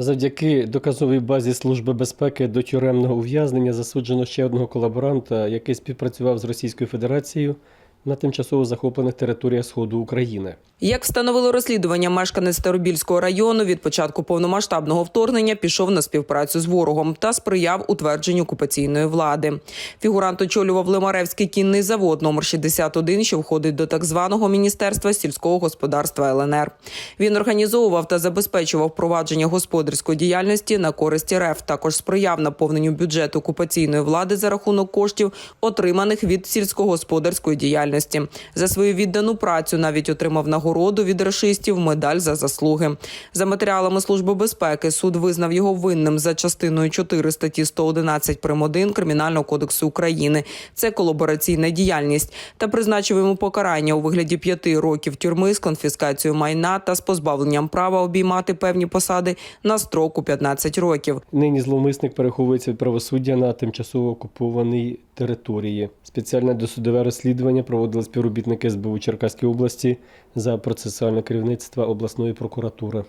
Завдяки доказовій базі Служби безпеки до тюремного ув'язнення засуджено ще одного колаборанта, який співпрацював з Російською Федерацією на тимчасово захоплених територіях Сходу України. Як встановило розслідування, мешканець Старобільського району від початку повномасштабного вторгнення пішов на співпрацю з ворогом та сприяв утвердженню окупаційної влади. Фігурант очолював Лимаревський кінний завод номер 61, що входить до так званого міністерства сільського господарства ЛНР. Він організовував та забезпечував провадження господарської діяльності на користь РФ. Також сприяв наповненню бюджету окупаційної влади за рахунок коштів, отриманих від сільськогосподарської діяльності. За свою віддану працю навіть отримав нагороду від рашистів медаль за заслуги. За матеріалами Служби безпеки суд визнав його винним за частиною 4 статті 111 прим. 1 Кримінального кодексу України. Це колабораційна діяльність та призначив йому покарання у вигляді п'яти років тюрми з конфіскацією майна та з позбавленням права обіймати певні посади на строку 15 років. Нині зловмисник переховується від правосуддя на тимчасово окупованій території. Спеціальне досудове розслідування проводили співробітники СБУ Черкаської області за процесуальне керівництво обласної прокуратури.